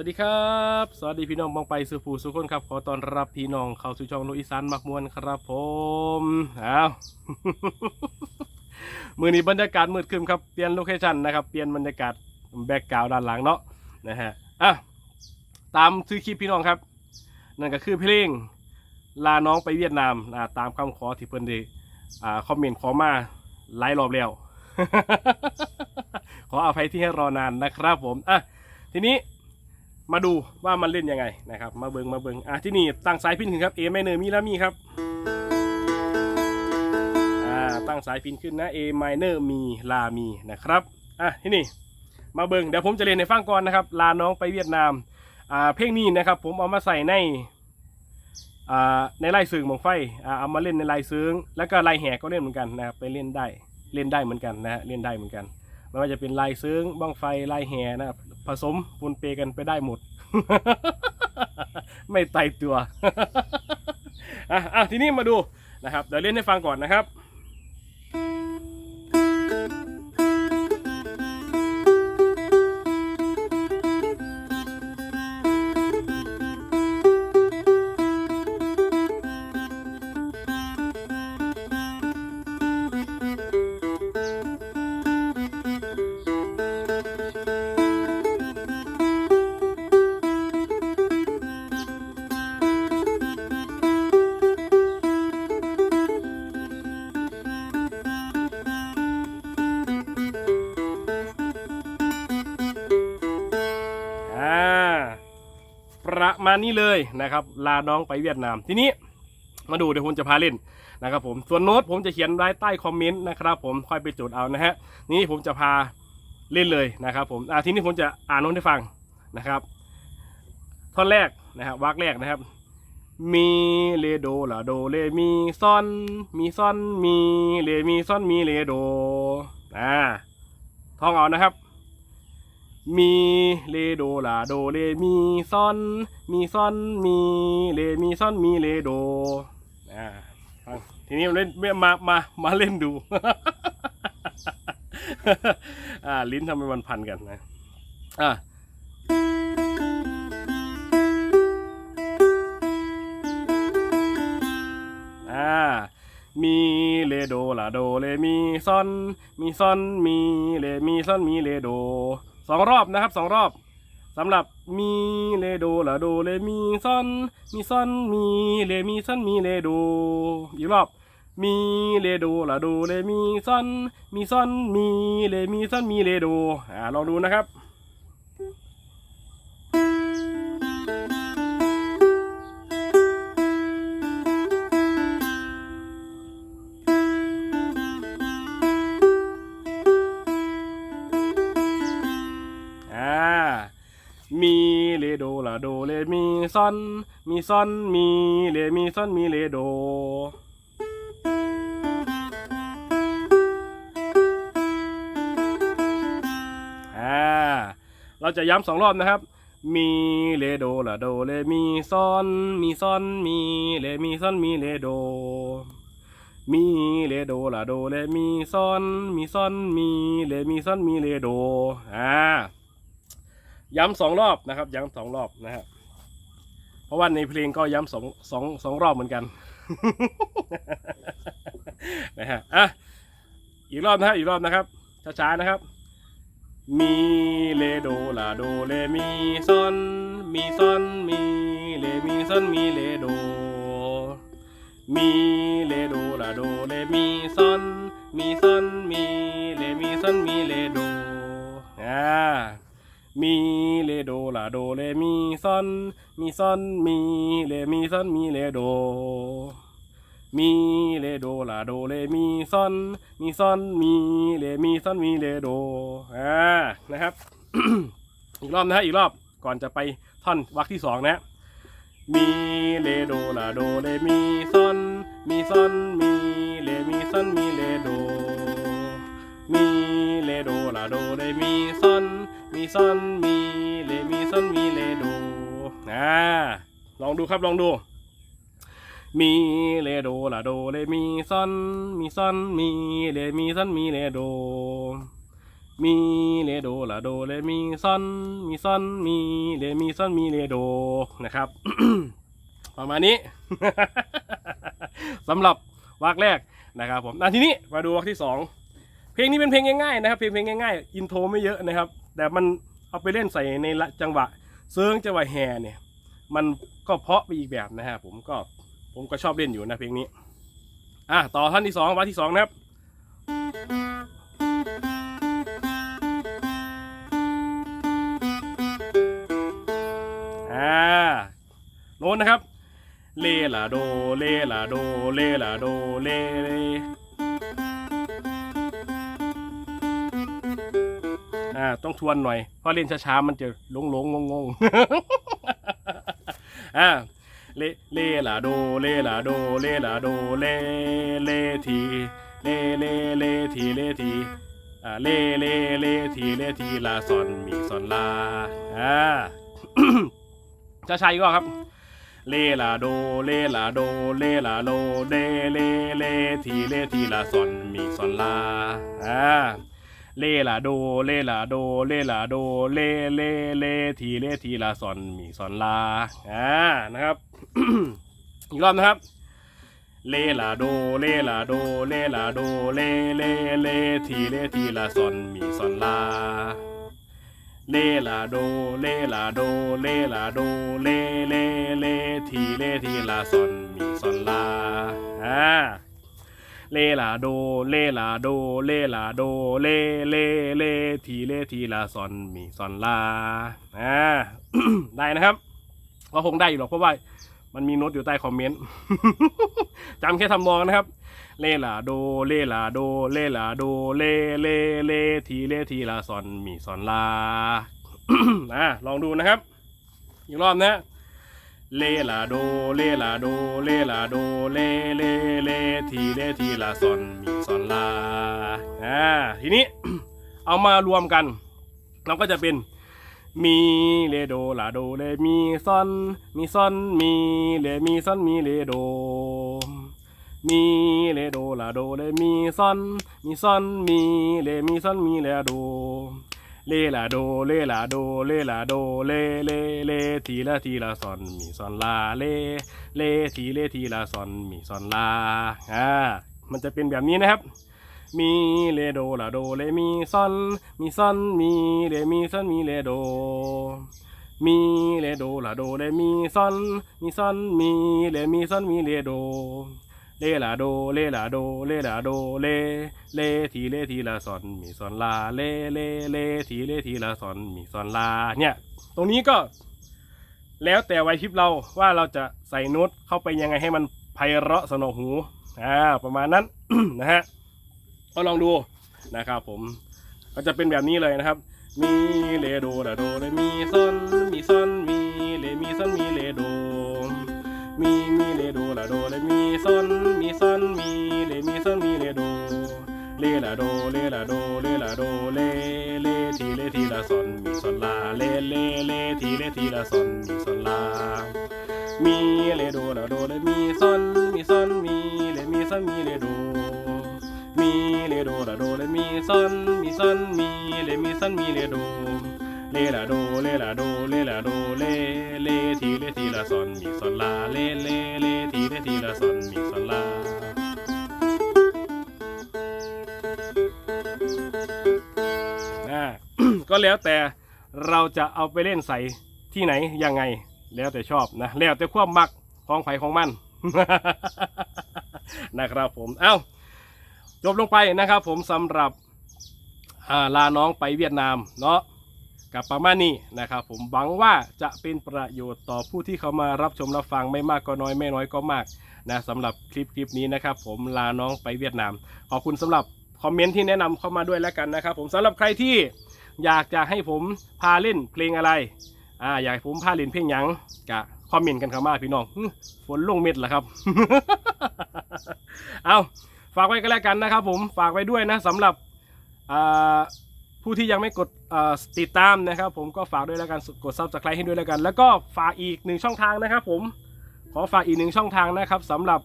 สวัสดีครับ สวัสดีพี่น้องบางไปสุภูสุคนครับ ขอต้อนรับพี่น้องเข้าสู่ช่องโลอีสานมักมวนครับผมอ้าวมือนี้บรรยากาศมืดครึมครับ เปลี่ยนโลเคชั่นนะครับ เปลี่ยนบรรยากาศแบ็กกราวด้านหลังเนาะ นะฮะ อะ ตามซื้อคลิปพี่น้องครับ นั่นก็คือเพลงลาน้องไปเวียดนามอ่าตามคำขอที่เพิ่นได้อ่า คอมเมนต์ขอมาหลายรอบแล้ว ขออภัยที่ให้รอนานนะครับผม อะ ทีนี้ มาดูว่ามันเล่นยังไงนะครับ มาเบิงมาเบิงอะที่นี่ตั้งสายพินขึ้นครับ A ไม่เนอร์มีแล้วมีครับอ่าตั้งสายพินขึ้นนะ A minor มีลามีนะครับอะที่นี่มาเบิงเดี๋ยวผมจะเรียนในฟังก่อนนะครับ ลาน้องไปเวียดนามอ่าเพลงนี้นะครับ ผมเอามาใส่ในอ่าในไล่ซึ้งมองไฟอ่าเอามาเล่นในไล่ซึ้งแล้วก็ไล่แห่ก็เล่นเหมือนกันนะครับไปเล่นได้เล่นได้เหมือนกันนะฮะเล่นได้เหมือนกันไม่ว่าจะเป็นลายซึ้งบ้างไฟลายแห่นะครับ ผสมปนเปกันไปได้หมด ไม่ไตตัวอะอะทีนี้มาดูนะครับเดี๋ยวเล่นให้ฟังก่อนนะครับ มานี้เลยนะครับ ลาน้องไปเวียดนาม ทีนี้มาดูเดี๋ยวผมจะพาเล่นนะครับผม ส่วนโน้ตผมจะเขียนไว้ใต้คอมเมนต์นะครับผม ค่อยไปจดเอานะฮะ นี่ผมจะพาเล่นเลยนะครับผม อ่าทีนี้ผมจะอ่านโน้ตให้ฟังนะครับ ท่อนแรกนะครับวรรคแรกนะครับ มีเลโดลาโดเลมีซอน มีซอนมีเลมีซอนมีเลโด อ่าท่องเอานะครับ มีเลโดลาโดเลมีซอน มีซอนมีเลมีซอนมีเลโดอ่าทีนี้มาเล่นมามามาเล่นดู อ่าลิ้นทำไมมันพันกันนะ อ่าอ่ามีเลโดลาโดเลมีซอน มีซอนมีเลมีซอนมีเลโด สองรอบนะครับสองรอบสำหรับมีเลโดลาโดเลมีซอนมีซอนมีเลมีซอนมีเลโดอีกรอบมีเลโดลาโดเลมีซอนมีซอนมีเลมีซอนมีเลโดอ่าลองดูนะครับ มีเลโดลาโดเลมีซอน มีซอนมีเลมีซอนมีเลโด อ่า เราจะย้ำสองรอบนะครับ มีเลโดลาโดเลมีซอน มีซอนมีเลมีซอนมีเลโด มีเลโดลาโดเลมีซอน มีซอนมีเลมีซอนมีเลโด อ่า ย้ำสองรอบนะครับ ย้ำสองรอบนะฮะเพราะว่าในเพลงก็ย้ำสองสองสองรอบเหมือนกันนะฮะอะอีกรอบนะฮะอีกรอบนะครับ ช้าๆนะครับ มีเลโดลาโดเลมีซอนมีซอนมีเลมีซอนมีเลโด มีเลโดลาโดเลมีซอนมีซอนมีเลมีซอนมีเลโดอ่ามี โดลาโดเลมีซอนมีซอนมีเลมีซอนมีเลโด มีเลโดลาโดเลมีซอนมีซอนมีเลมีซอนมีเลโดอ่านะครับ อีกรอบนะฮะอีกรอบก่อนจะไปท่อนวรรคที่สองนะมีเลโดลาโดเลมีซอนมีซอนมีเลมีซอนมีเลโด มีเลโดลาโดเลมีซอน มีซอนมีเลมีซอนมีเลโดอ่าลองดูครับลองดู มีเลโดลาโดเลมีซอนมีซอนมีเลมีซอนมีเลโดมีเลโดลาโดเลมีซอนมีซอนมีเลมีซอนมีเลโดนะครับประมาณนี้สำหรับวรรคแรกนะครับผมอะทีนี้มาดูวรรคที่สองเพลงนี้เป็นเพลงง่ายๆนะครับเพลงเพลงง่ายๆอินโทรไม่เยอะนะครับ แต่มันเอาไปเล่นใส่ในละจังหวะเซิร์งจังหวะแห่เนี่ย มันก็เพาะไปอีกแบบนะฮะผมก็ผมก็ชอบเล่นอยู่นะเพลงนี้อะต่อท่านที่สองวรรคที่สองนะครับอ่าโน้นนะครับเลลาโดเลลาโดเลลาโดเลเล อ่าต้องทวนหน่อยเพราะเล่นช้าๆมันจะหลงหลงงงงๆอ่าเลเลลาโดเลลาโดเลลาโดเลเลทีเลเลเลทีเลทีอ่าเลเลเลทีเลทีลาซอนมีซอนลาอ่าช้าๆอีกรอบครับเลลาโดเลลาโดเลลาโดเลเลเลทีเลทีลาซอนมีซอนลาอ่า เลลาโดเลลาโดเลลาโดเลเลเลทีเลทีลาซอนมีซอนลาอ่านะครับอีกรอบนะครับเลลาโดเลลาโดเลลาโดเลเลเลทีเลทีลาซอนมีซอนลาเลลาโดเลลาโดเลลาโดเลเลเลทีเลทีลาซอนมีซอนลาอ่า เลลาโดเลลาโดเลลาโดเลเลเลทีเลทีลาซอนมีซอนลาอ่าได้นะครับก็คงได้อยู่หรอกเพราะว่ามันมีโน้ตอยู่ใต้คอมเมนต์จำแค่ทำนองนะครับ เลลาโดเลลาโดเลลาโดเลเลเลทีเลทีลาซอนมีซอนลาอ่าลองดูนะครับ อีกรอบนะ เลลาโดเลลาโดเลลาโดเลเลเลทีเลทีลาซอนมีซอนลาอ่าทีนี้เอามารวมกันเราก็จะเป็นมีเลโดลาโดเลมีซอนมีซอนมีเลมีซอนมีเลโดมีเลโดลาโดเลมีซอนมีซอนมีเลมีซอนมีเลโด เลลาโดเลลาโดเลลาโดเลเลเลทีละทีละซอนมีซอนลาเลเลทีเลทีละซอนมีซอนลาอ่ามันจะเป็นแบบนี้นะครับ มีเลโดลาโดเลมีซอนมีซอนมีเลมีซอนมีเลโดมีเลโดลาโดเลมีซอนมีซอนมีเลมีซอนมีเลโด เลลาโดเลลาโดเลลาโดเลเลทีเลทีละซอนมีซอนลาเลเลเลทีเลทีละซอนมีซอนลาเนี่ย ตรงนี้ก็ แล้วแต่ไวพริบเราว่าเราจะใส่โน้ตเข้าไปยังไงให้มันไพเราะสนอหูอ่าประมาณนั้นนะฮะก็ลองดูนะครับผมก็จะเป็นแบบนี้เลยนะครับ มีเลโดลาโด ทีละซอนมีซอนลา มีเลโดลาโดเลมีซอนมีซอนมีเลมีซอนมีเลโด มีเลโดลาโดเลมีซอนมีซอนมีเลมีซอนมีเลโดเลลาโดเลลาโดเลลาโดเลเลทีเลทีละซอนมีซอนลาเลเลเลทีเลทีละซอนมีซอนลาอ่าก็แล้วแต่เราจะเอาไปเล่นใส่ ที่ไหนยังไง แล้วแต่ชอบนะแล้วแต่ความมักของไผของมันนะครับผมเอ้าจบลงไปนะครับ ผมสำหรับาลาน้องไปเวียดนามเนาะกับประมาณนี้นะครับ ผมหวังว่าจะเป็นประโยชน์ต่อผู้ที่เขามารับชมรับฟังไม่มากก็น้อยไม่น้อยก็มากนะสำหรับคลิปคลิปนี้นะครับ ผมลาน้องไปเวียดนาม ขอบคุณสำหรับคอมเมนต์ที่แนะนำเข้ามาด้วยแล้วกันนะครับ ผมสำหรับใครที่อยากจะให้ผมพาเล่นเพลงอะไร อ่าอยากให้ผมพาเล่นเพลงหยังกะคอมเมนต์กันเข้ามาพี่น้องฝนลงเม็ดเหรอครับ เอาฝากไว้ก็แล้วกันนะครับผมฝากไว้ด้วยนะสำหรับผู้ที่ยังไม่กดติดตามนะครับ ผมก็ฝากด้วยแล้วกันกดซับสไครต์ให้ด้วยแล้วกัน แล้วก็ฝากอีกหนึ่งช่องทางนะครับ ผมขอฝากอีกหนึ่งช่องทางนะครับสำหรับ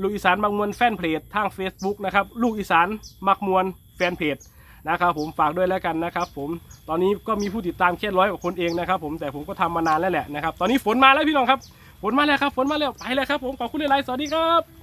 ลูกอีสานมักมวลแฟนเพจทาง Facebook นะครับลูกอีสานมักมวลแฟนเพจ นะครับผมฝากด้วยแล้วกันนะครับผมตอนนี้ก็มีผู้ติดตามแค่ร้อยกว่าคนเองนะครับผมแต่ผมก็ทำมานานแล้วแหละนะครับตอนนี้ฝนมาแล้วพี่น้องครับฝนมาแล้วครับฝนมาแล้วไปแล้วครับผมขอบคุณหลายๆสวัสดีครับ